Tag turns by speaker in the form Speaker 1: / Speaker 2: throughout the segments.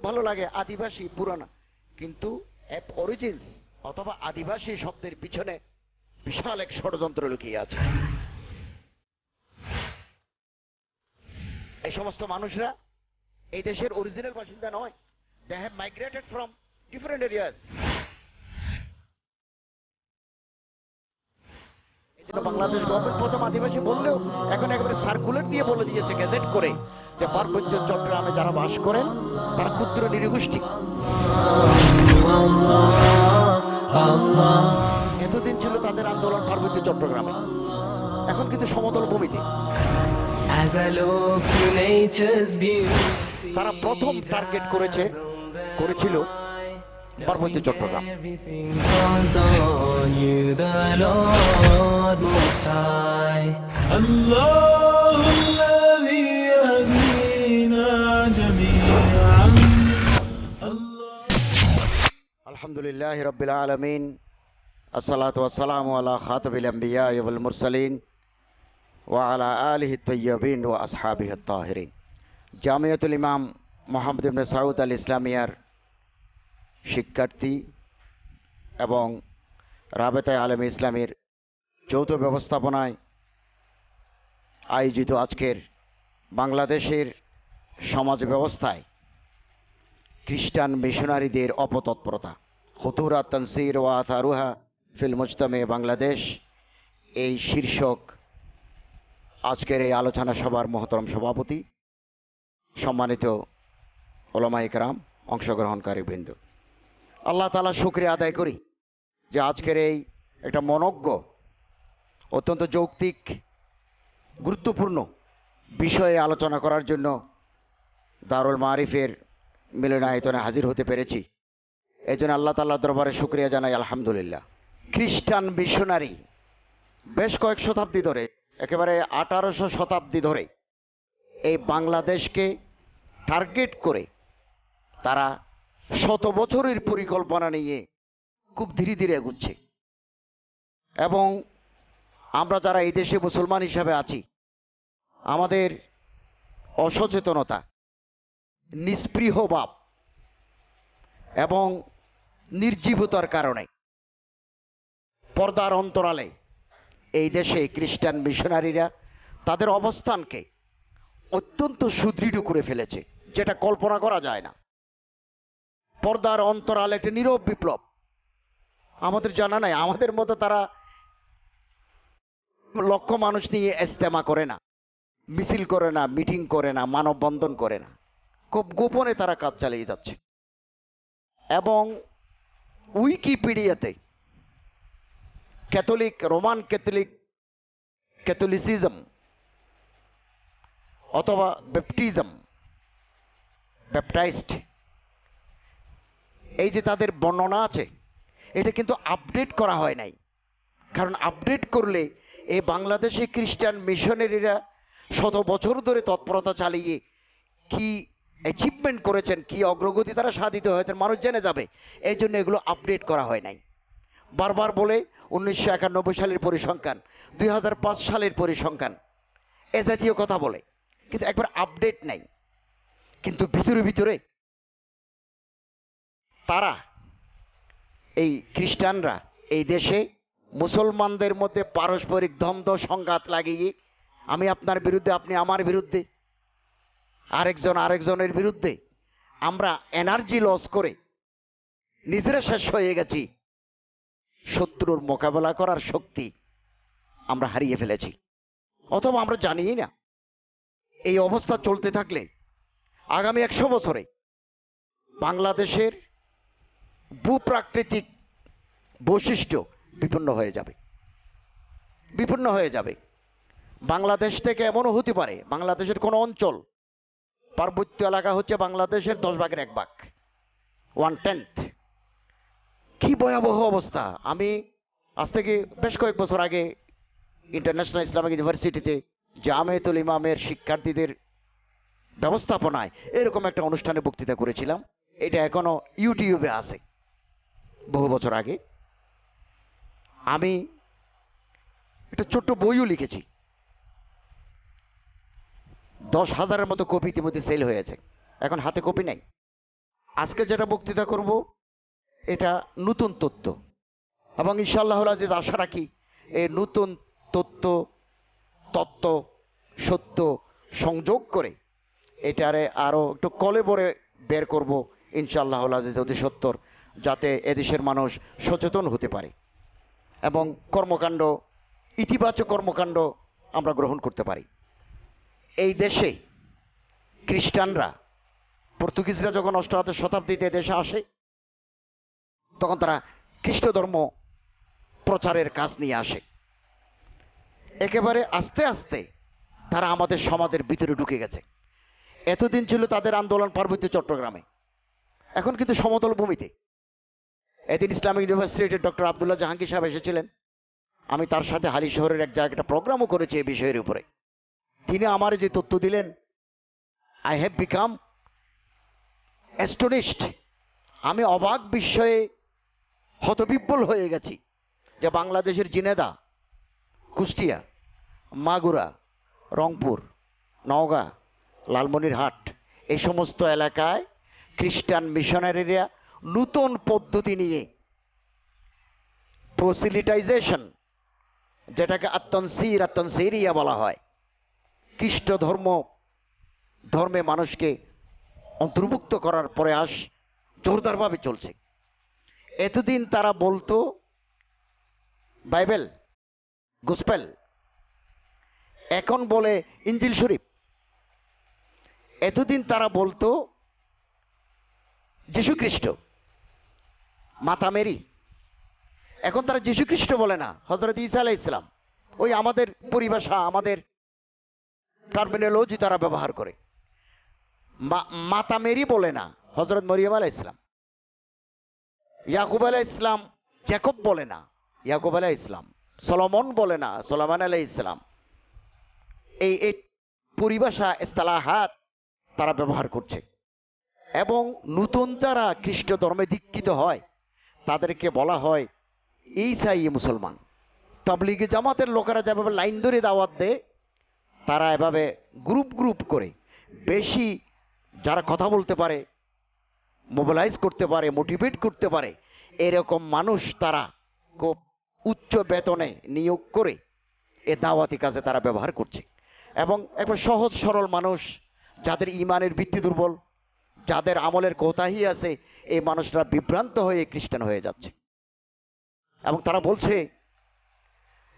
Speaker 1: খুব ভালো লাগে আদিবাসী, পুরানা। কিন্তু অথবা আদিবাসী শব্দের পিছনে বিশাল এক ষড়যন্ত্র লুকিয়ে আছে। এই সমস্ত মানুষরা এই দেশের অরিজিনাল বাসিন্দা নয়। They have migrated from different areas Bangladesh government. প্রথম আদিবাসী বললেও এখন একেবারে সার্কুলার দিয়ে বলে দিয়েছে গেজেট করে যে পার্বত্য চট্টগ্রামে যারা বাস করেন তারা ক্ষুদ্র নিরীগোষ্ঠী। এতদিন ছিল তাদের আন্দোলন পার্বত্য চট্টগ্রামে। এখন কিন্তু সমতল ভূমিতে। তারা প্রথম টার্গেট করেছে করেছিল পার্বত্য Chittagong
Speaker 2: Everything falls on you, the Lord Most High.
Speaker 3: الله الذي يهدينا جميعا الله
Speaker 1: আলহামদুলিল্লাহ রবিল আলমিন আসসালাতু ওয়াসসালাম আলা খাতাবিল আম্বিয়া ওয়াল মুরসালিন ওয়া আলা আলিহি তৈয়বিন ওয়া আসহাবিহি তাহিরিন জামিয়াতুল ইমাম মোহাম্মদ শিক্ষার্থী এবং রাবেতায় আলম ইসলামের যৌথ ব্যবস্থাপনায় আয়োজিত আজকের বাংলাদেশের সমাজ ব্যবস্থায় খ্রিস্টান মিশনারিদের অপতৎপরতা। হতুরা তনসির ওয়া আথারুহা ফিল মুজতমে বাংলাদেশ এই শীর্ষক আজকের এই আলোচনা সভার মহতরম সভাপতি সম্মানিত ওলামা ইকরাম অংশগ্রহণকারী বৃন্দ। আল্লাহ তালা শুক্রিয়া আদায় করি যে আজকের এই একটা মনজ্ঞ, অত্যন্ত যৌক্তিক, গুরুত্বপূর্ণ বিষয়ে আলোচনা করার জন্য দারুল মারিফের মিলনায়তনে হাজির হতে পেরেছি। এই জন্য আল্লাহ তাল্লাহ দরবারে শুক্রিয়া জানাই, আলহামদুলিল্লাহ। খ্রিস্টান মিশনারি বেশ কয়েক শতাব্দী ধরে, একেবারে আঠারোশো শতাব্দী ধরে এই বাংলাদেশকে টার্গেট করে তারা শত বছরের পরিকল্পনা নিয়ে খুব ধীরে ধীরে এগুচ্ছে। এবং আমরা যারা এই দেশে মুসলমান হিসাবে আছি, আমাদের অসচেতনতা নিস্পৃহ ভাব এবং নির্জীবতার কারণে পর্দার অন্তরালে এই দেশে খ্রিস্টান মিশনারিরা তাদের অবস্থানকে অত্যন্ত সুদৃঢ় করে ফেলেছে, যেটা কল্পনা করা যায় না। পর্দার অন্তরাল একটা নীরব বিপ্লব। আমাদের জানা নাই, আমাদের মতো তারা লক্ষ মানুষ নিয়ে ইস্তেমা করে না, মিছিল করে না, মিটিং করে না, মানববন্ধন করে না। খুব গোপনে তারা কাজ চালিয়ে যাচ্ছে। এবং উইকিপিডিয়াতে ক্যাথলিক, রোমান ক্যাথলিক, ক্যাথলিসিজম অথবা ব্যাপটিজম, ব্যাপটাইজড এই যে তাদের বর্ণনা আছে, এটা কিন্তু আপডেট করা হয় নাই। কারণ আপডেট করলে এই বাংলাদেশে খ্রিস্টান মিশনারিরা শত বছর ধরে তৎপরতা চালিয়ে কি অ্যাচিভমেন্ট করেছেন, কি অগ্রগতি তারা সাধিত হয়েছেন, মানুষ জেনে যাবে। এই জন্য এগুলো আপডেট করা হয় নাই। বারবার বলে উনিশশো একানব্বই সালের পরিসংখ্যান, দুই হাজার পাঁচ সালের পরিসংখ্যান, এ জাতীয় কথা বলে। কিন্তু একবার আপডেট নাই। কিন্তু ভিতরে ভিতরে তারা, এই খ্রিস্টানরা, এই দেশে মুসলমানদের মধ্যে পারস্পরিক দ্বন্দ্ব, সংঘাত লাগিয়ে আমি আপনার বিরুদ্ধে, আপনি আমার বিরুদ্ধে, আরেকজন আরেকজনের বিরুদ্ধে আমরা এনার্জি লস করে নিজেরা শেষ হয়ে গেছি। শত্রুর মোকাবেলা করার শক্তি আমরা হারিয়ে ফেলেছি। অথবা আমরা জানিই না, এই অবস্থা চলতে থাকলে আগামী একশো বছরে বাংলাদেশের ভূপ্রাকৃতিক বৈশিষ্ট্য বিপন্ন হয়ে যাবে। বিপন্ন হয়ে যাবে। বাংলাদেশ থেকে এমনও হতে পারে, বাংলাদেশের কোনো অঞ্চল, পার্বত্য এলাকা হচ্ছে বাংলাদেশের দশ ভাগের এক ভাগ ওয়ান টেন্থ কি ভয়াবহ অবস্থা! আমি আজ থেকে বেশ কয়েক বছর আগে ইন্টারন্যাশনাল ইসলামিক ইউনিভার্সিটিতে জামেতুল ইমামের শিক্ষার্থীদের ব্যবস্থাপনায় এরকম একটা অনুষ্ঠানে বক্তৃতা করেছিলাম। এটা এখনও ইউটিউবে আছে। বহু বছর আগে, আমি একটা ছোট্ট বইও লিখেছি। দশ হাজারের মতো কপি ইতিমধ্যে সেল হয়েছে। এখন হাতে কপি নাই। আজকে যেটা বক্তৃতা করব, এটা নতুন তথ্য এবং ইনশাআল্লাহ আজিজ আশা রাখি, এই নতুন তথ্য তত্ত্ব, সত্য সংযোগ করে এটারে আরও একটু কলে বরে বের করব ইনশাআল্লাহ আজিজ অতি সত্তর। যাতে এদেশের মানুষ সচেতন হতে পারে। এবং কর্মকাণ্ড, ইতিবাচক কর্মকাণ্ড আমরা গ্রহণ করতে পারি। এই দেশে খ্রিস্টানরা, পর্তুগিজরা যখন অষ্টাদশ শতাব্দীতে দেশে আসে, তখন তারা খ্রিস্ট ধর্ম প্রচারের কাজ নিয়ে আসে। একেবারে আস্তে আস্তে তারা আমাদের সমাজের ভিতরে ঢুকে গেছে। এতদিন ছিল তাদের আন্দোলন পার্বত্য চট্টগ্রামে। এখন কিন্তু সমতল ভূমিতে। এদিন ইসলামিক ইউনিভার্সিটির ডক্টর আবদুল্লাহ জাহাঙ্গীর সাহেব এসেছিলেন। আমি তার সাথে হালি শহরের এক জায়গায় একটা প্রোগ্রামও করেছি এই বিষয়ের উপরে। তিনি আমার যে তথ্য দিলেন আই হ্যাভ বিকাম অ্যাস্টোনিস্ট আমি অবাক বিস্ময়ে হতবিব্বল হয়ে গেছি যে বাংলাদেশের জিনেদা, কুষ্টিয়া, মাগুরা, রংপুর, নওগাঁ, লালমনিরহাট, এই সমস্ত এলাকায় খ্রিস্টান মিশনারিরা নূতন পদ্ধতি নিয়ে। প্রসিলিটাইজেশন যেটাকে আত্মনসির, আত্মনসিরিয়া বলা হয়। খ্রিস্ট ধর্ম ধর্মে মানুষকে অন্তর্ভুক্ত করার প্রয়াস জোরদারভাবে চলছে। এতদিন তারা বলতো, বাইবেল, গুসপেল, এখন বলে ইঞ্জিল শরীফ। এতদিন তারা বলতো যীশু খ্রিস্ট মাতা মেরি। এখন তারা যীশু খ্রিস্ট বলে না হজরত ইসা আলাহ ইসলাম ওই আমাদের পরিভাষা, আমাদের টার্মিনোলজি তারা ব্যবহার করে। মাতা মেরি বলে না হজরত মরিয়ম আলাহ ইসলাম ইয়াকুব আলাহ ইসলাম জ্যাকব বলে না, ইয়াকুব আলাহ ইসলাম সলমন বলে না, সলমান আলাহ ইসলাম এই এই পরিভাষা, ইস্তালাহাত তারা ব্যবহার করছে। এবং নতুন যারা খ্রিস্ট ধর্মে দীক্ষিত হয় তাদেরকে বলা হয় ঈসাই মুসলমান। তবলিগে জামাতের লোকেরা যেভাবে লাইন ধরে দাওয়াত দেয়, তারা এভাবে গ্রুপ গ্রুপ করে। বেশি যারা কথা বলতে পারে, মোবিলাইজ করতে পারে, মোটিভেট করতে পারে, এরকম মানুষ তারা খুব উচ্চ বেতনে নিয়োগ করে এ দাওয়াতি কাজে তারা ব্যবহার করছে। এবং একবার সহজ সরল মানুষ, যাদের ইমানের ভিত্তি দুর্বল যাদের আমলের কোতাহি আছে, এই মানুষরা বিভ্রান্ত হয়ে খ্রিস্টান হয়ে যাচ্ছে। এবং তারা বলছে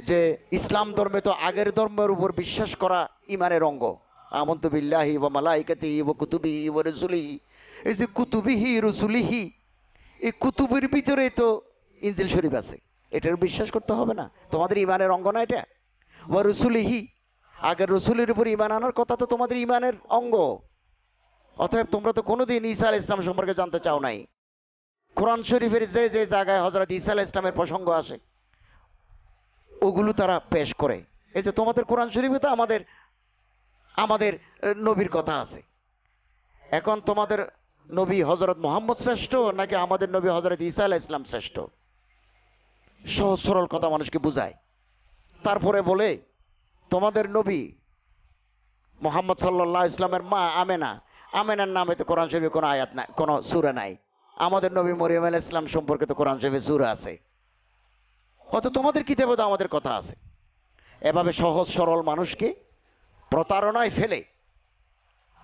Speaker 1: যে, ইসলাম ধর্মে তো আগের ধর্মের উপর বিশ্বাস করা ইমানের অঙ্গ। আমন্ত বিল্লাহি ওয়া মালাইকাতিহি ওয়া কুতুবিহি ওয়া রসুলিহি। এই যে কুতুবিহি, রসুলিহি, এই কুতুবের ভিতরে তো ইনজিল শরীফ আছে। এটার বিশ্বাস করতে হবে না। তোমাদের ইমানের অঙ্গ না এটা? ওয়া রসুলিহি, আগের রসুলের উপর ইমান আনার কথা তো তোমাদের ইমানের অঙ্গ। অতএব তোমরা তো কোনোদিন ঈসা আল ইসলাম সম্পর্কে জানতে চাও নাই। কোরআন শরীফের যে যে জায়গায় হজরত ঈসা আল ইসলামের প্রসঙ্গ আসে, ওগুলো তারা পেশ করে। এই যে তোমাদের কোরআন শরীফে তো আমাদের আমাদের নবীর কথা আছে। এখন তোমাদের নবী হজরত মোহাম্মদ শ্রেষ্ঠ নাকি আমাদের নবী হজরত ঈসা আলাহ ইসলাম শ্রেষ্ঠ? সহজ সরল কথা মানুষকে বুঝায়। তারপরে বলে, তোমাদের নবী মোহাম্মদ সাল্লাহ ইসলামের মা আমেনা আমেনার নামে তো কোরআন শরীফে কোনো আয়াত নাই, কোনো সুরা নাই। আমাদের নবী মরিয়ম আলাহ ইসলাম সম্পর্কে তো কোরআন শরীফে সুরা আছে। হয়তো তোমাদের কিতাবে তো আমাদের কথা আছে। এভাবে সহজ সরল মানুষকে প্রতারণায় ফেলে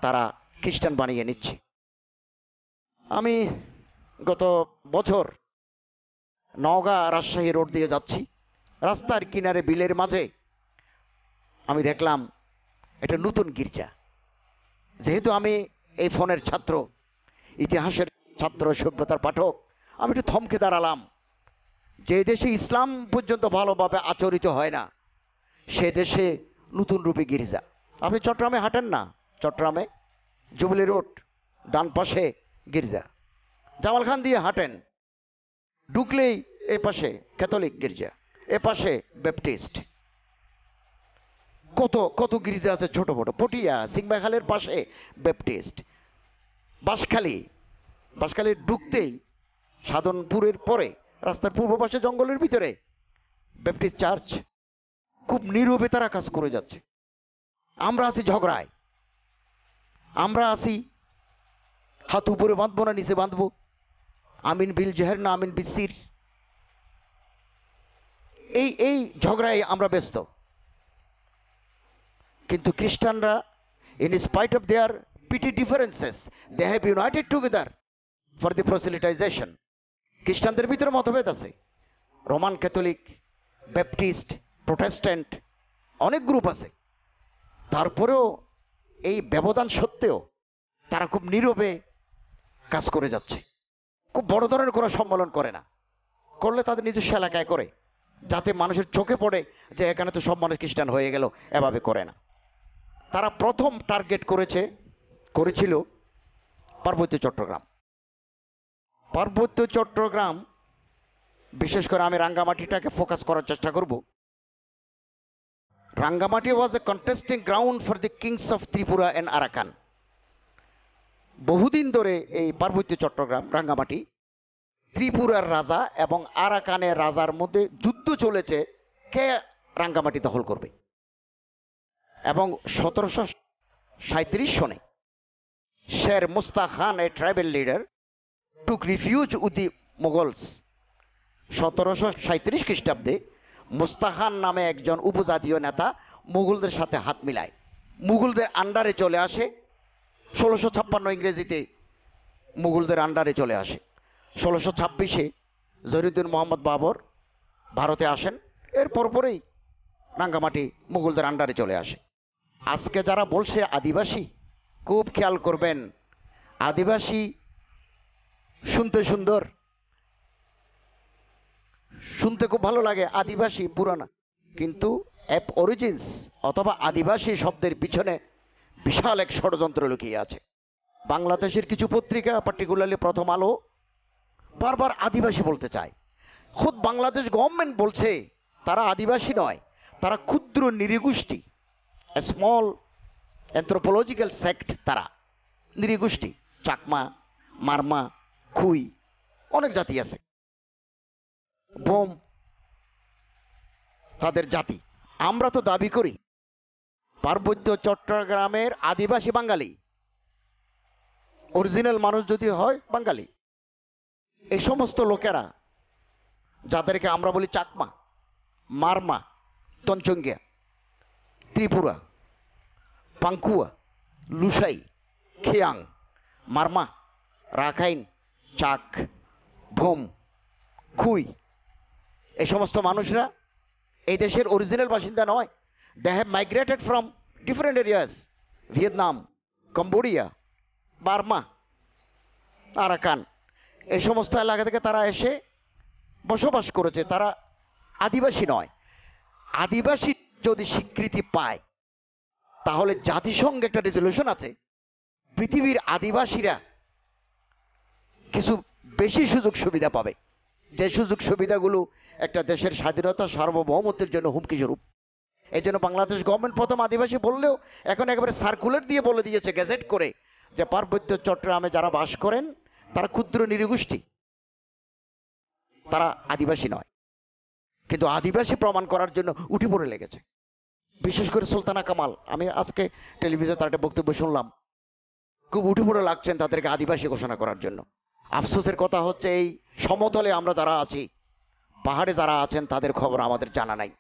Speaker 1: তারা খ্রিস্টান বানিয়ে নিচ্ছে। আমি গত বছর নওগাঁ রাজশাহী রোড দিয়ে যাচ্ছি। রাস্তার কিনারে বিলের মাঝে আমি দেখলাম এটা নতুন গির্জা। যেহেতু আমি এই ফোনের ছাত্র, ইতিহাসের ছাত্র, সভ্যতার পাঠক, আমি একটু থমকে দাঁড়ালাম। যে দেশে ইসলাম পর্যন্ত ভালোভাবে আচরিত হয় না, সে দেশে নতুন রূপে গির্জা। আপনি চট্টগ্রামে হাঁটেন না? চট্টগ্রামে? জুবলি রোড, ডান পাশে গির্জা। জামাল খান দিয়ে হাঁটেন। ঢুকলেই এ পাশে ক্যাথলিক গির্জা, এ পাশে ব্যাপটিস্ট। কত কত গির্জা আছে ছোট বড় পটিয়া, সিংবাখালের পাশে ব্যাপটিস্ট বাঁশখালী বাঁশখালী ঢুকতেই সাধনপুরের পরে, রাস্তার পূর্ব পাশে জঙ্গলের ভিতরে ব্যাপটিস্ট চার্চ খুব নীরবে তারা কাজ করে যাচ্ছে। আমরা আছি ঝগড়ায়। আমরা আছি, হাত উপরে বাঁধবো না, নিচে বাঁধবো। আমিন বিল জেহের না, আমিন বিসির। এই এই ঝগড়ায় আমরা ব্যস্ত। কিন্তু খ্রিস্টানরা in spite of their petty differences they have united together for the proselytization খ্রিস্টানদের ভিতরে মতভেদ আছে। রোমান ক্যাথলিক, ব্যাপটিস্ট, প্রোটেস্ট্যান্ট, অনেক গ্রুপ আছে। তারপরেও এই ব্যবধান সত্ত্বেও তারা খুব নীরবে কাজ করে যাচ্ছে। খুব বড় ধরনের কোনো সম্মেলন করে না। করলে তাদের নিজস্ব এলাকায় করে। যাতে মানুষের চোখে পড়ে যে এখানে তো সব মানুষ খ্রিস্টান হয়ে গেল, এভাবে করে না। তারা প্রথম টার্গেট করেছে, করেছিল পার্বত্য চট্টগ্রাম। পার্বত্য চট্টগ্রাম, বিশেষ করে আমি রাঙ্গামাটিটাকে ফোকাস করার চেষ্টা করব। Rangamati was a contesting ground for the kings of Tripura and Arakan বহুদিন ধরে এই পার্বত্য চট্টগ্রাম, রাঙ্গামাটি ত্রিপুরার রাজা এবং আরাকানের রাজার মধ্যে যুদ্ধ চলেছে, কে রাঙ্গামাটি দখল করবে? এবং সতেরোশো সাঁত্রিশ সনে Sher Musta Khan a tribal leader took refuge with the Mughals সতেরোশো সাঁত্রিশ খ্রিস্টাব্দে মুস্তাখান নামে একজন উপজাতীয় নেতা মুঘলদের সাথে হাত মিলায়। মুঘলদের আন্ডারে চলে আসে। ষোলোশো ছাপ্পান্ন ইংরেজিতে মুঘলদের আন্ডারে চলে আসে। ষোলোশো ছাব্বিশে জহিরুদ্দিন মোহাম্মদ বাবর ভারতে আসেন। এর পরপরেই রাঙ্গামাটি মুঘলদের আন্ডারে চলে আসে। আজকে যারা বলছে আদিবাসী, খুব খেয়াল করবেন, আদিবাসী শুনতে সুন্দর, শুনতে খুব ভালো লাগে, আদিবাসী পুরানা। কিন্তু অ্যাপ অরিজিনস অথবা আদিবাসী শব্দের পিছনে বিশাল এক ষড়যন্ত্র লুকিয়ে আছে। বাংলাদেশের কিছু পত্রিকা পার্টিকুলারলি প্রথম আলো, বারবার আদিবাসী বলতে চায়। খুদ বাংলাদেশ গভর্নমেন্ট বলছে, তারা আদিবাসী নয়, তারা ক্ষুদ্র নিরীগোষ্ঠী। স্মল অ্যান্থ্রোপোলজিক্যাল সেক্ট তারা নিরীগোষ্ঠী চাকমা, মারমা, খুই, অনেক জাতি আছে। বোম, তাদের জাতি। আমরা তো দাবি করি, পার্বত্য চট্টগ্রামের আদিবাসী বাঙালি। অরিজিনাল মানুষ যদি হয়, বাঙালি। এই সমস্ত লোকেরা, যাদেরকে আমরা বলি চাকমা, মারমা তঞ্চঙ্গিয়া ত্রিপুরা পাঙ্কুয়া লুসাই, খেয়াং, মারমা, রাখাইন, চাক, ভোম, খুই, এই সমস্ত মানুষরা এই দেশের অরিজিনাল বাসিন্দা নয়। They have migrated from different areas Vietnam Cambodia Burma Arakan এই সমস্ত এলাকা থেকে তারা এসে বসবাস করেছে। তারা আদিবাসী নয়। আদিবাসী যদি স্বীকৃতি পায়, তাহলে জাতিসংঘে একটা রেজলিউশন আছে। পৃথিবীর আদিবাসীরা কিছু বেশি সুযোগ সুবিধা পাবে। যে সুযোগ সুবিধাগুলো একটা দেশের স্বাধীনতা সার্বভৌমত্বের জন্য হুমকি স্বরূপ। এই জন্য বাংলাদেশ গভর্নমেন্ট প্রথম আদিবাসী বললেও এখন একেবারে সার্কুলার দিয়ে বলে দিয়েছে গেজেট করে যে পার্বত্য চট্টগ্রামে যারা বাস করেন, তারা ক্ষুদ্র নিরীগোষ্ঠী। তারা আদিবাসী নয়। কিন্তু আদিবাসী প্রমাণ করার জন্য উঠে পড়ে লেগেছে। বিশেষ করে সুলতানা কামাল। আমি আজকে টেলিভিশনে তার একটা বক্তব্য শুনলাম। খুব উঠে পড়ে লাগছেন তাদেরকে আদিবাসী ঘোষণা করার জন্য। আফসোসের কথা হচ্ছে এই সমতলে আমরা যারা আছি, পাহাড়ে যারা আছেন, তাদের খবর আমাদের জানা নাই।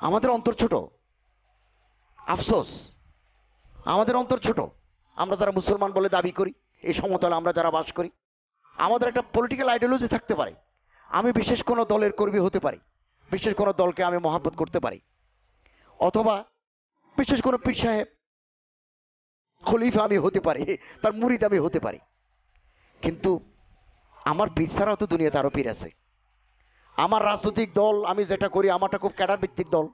Speaker 1: আমাদের অন্তর ছোট। আফসোস। আমাদের অন্তর ছোট। আমরা যারা মুসলমান বলে দাবি করি, এই সমতলে আমরা যারা বাস করি, আমাদের একটা পলিটিক্যাল আইডিওলজি থাকতে পারে। আমি বিশেষ কোনো দলের কর্মী হতে পারি। বিশেষ কোনো দলকে আমি মহাব্বত করতে পারি। অথবা বিশেষ কোনো পীর সাহেব, খলিফা আমি হতে পারি, তার মুরিদ আমি হতে পারি। কিন্তু আমার পীর ছাড়াও তো দুনিয়াতে আরও পীর আছে। আমার রাজনৈতিক দল, আমি যেটা করি, আমারটা খুব ক্যাডার ভিত্তিক দল।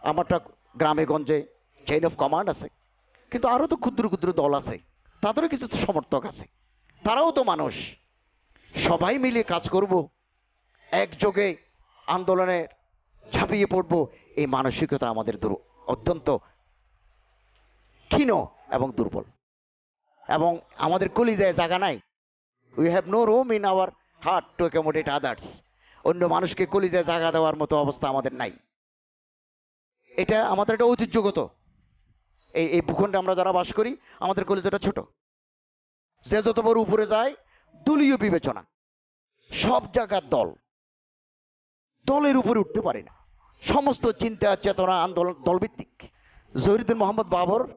Speaker 1: আমারটা গ্রামে, গঞ্জে চেইন অফ কমান্ড আছে। কিন্তু আরও তো ক্ষুদ্র ক্ষুদ্র দল আছে। তাদেরও কিছু সমর্থক আছে। তারাও তো মানুষ। সবাই মিলে কাজ করব। একযোগে আন্দোলনে ঝাঁপিয়ে পড়ব। এই মানসিকতা আমাদের দুর, অত্যন্ত ক্ষীণ এবং দুর্বল। এবং আমাদের কলিজায় জায়গা নাই। We have no room in our heart to accommodate others অন্য মানুষকে কলিজায় জায়গা দেওয়ার মতো অবস্থা আমাদের নাই। এটা আমাদের একটা ঐতিহ্যগত। এই এই ভূখণ্ডে আমরা যারা বাস করি, আমাদের কলিজাটা ছোট। যে যত বড় উপরে যায়, দলীয় বিবেচনা। সব জায়গার দল। দলের উপরে উঠতে পারে না। সমস্ত চিন্তা, চেতনা, আন্দোলন, দলভিত্তিক। জহিরুদ্দিন মোহাম্মদ বাবর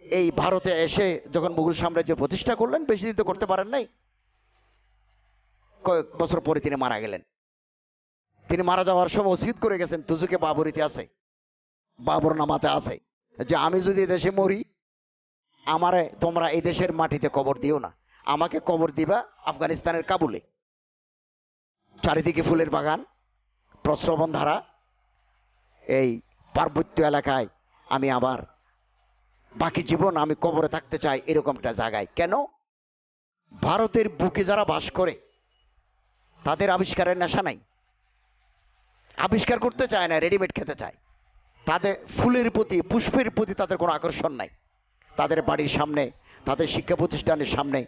Speaker 1: এই ভারতে এসে যখন মুঘল সাম্রাজ্য প্রতিষ্ঠা করলেন, বেশি দিন তো করতে পারেন নাই। কয়েক বছর পরে তিনি মারা গেলেন। তিনি মারা যাওয়ার সময় ওসিদ করে গেছেন, তুজুকে বাবরিতে আছে বাবর নামাতে আছে। যে আমি যদি দেশে মরি, আমারে তোমরা এই দেশের মাটিতে কবর দিও না। আমাকে কবর দিবা আফগানিস্তানের কাবুলে। চারিদিকে ফুলের বাগান প্রস্রবণ ধারা, এই পার্বত্য এলাকায় আমি আবার বাকি জীবন আমি কবরে থাকতে চাই এরকম একটা জায়গায়। কেন? ভারতের বুকে যারা বাস করে, তাদের আবিষ্কারের নেশা নাই। আবিষ্কার করতে চায় না, রেডিমেড খেতে চায়। তাদের ফুলের প্রতি, পুষ্পের প্রতি তাদের কোনো আকর্ষণ নাই। তাদের বাড়ির সামনে, তাদের শিক্ষা প্রতিষ্ঠানের সামনে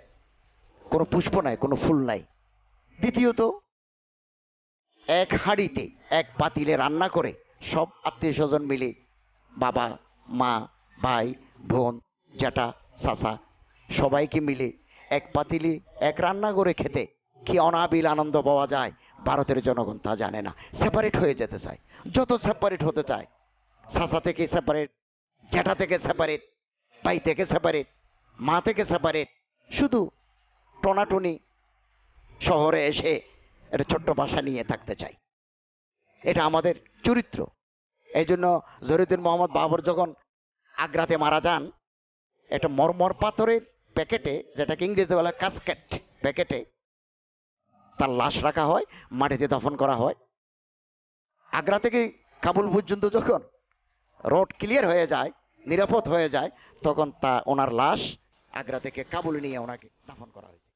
Speaker 1: কোনো পুষ্প নাই, কোনো ফুল নাই। দ্বিতীয়ত এক হাঁড়িতে এক পাতিলে রান্না করে সব আত্মীয় স্বজন মিলে বাবা, মা, ভাই, বোন, জ্যাঠা, চাচা সবাইকে মিলে এক পাতিলে এক রান্না করে খেতে কি অনাবিল আনন্দ পাওয়া যায় ভারতের জনগণ তা জানে না। সেপারেট হয়ে যেতে চায়। যত সেপারেট হতে চায়, চাচা থেকে সেপারেট জ্যাঠা থেকে সেপারেট ভাই থেকে সেপারেট মা থেকে সেপারেট শুধু টনাটনি শহরে এসে একটা ছোট্ট বাসা নিয়ে থাকতে চাই। এটা আমাদের চরিত্র। এই জন্য জহিরুদ্দিন মোহাম্মদ বাবর যখন আগ্রাতে মারা যান, একটা মরমর পাথরের প্যাকেটে, যেটাকে ইংরেজিতে বলা কাসকেট প্যাকেটে, তার লাশ রাখা হয়, মাটিতে দাফন করা হয়। আগ্রা থেকে কাবুল পর্যন্ত যখন রোড ক্লিয়ার হয়ে যায়, নিরাপদ হয়ে যায়, তখন তা, ওনার লাশ আগ্রা থেকে কাবুল নিয়ে ওনাকে দাফন করা হয়েছে।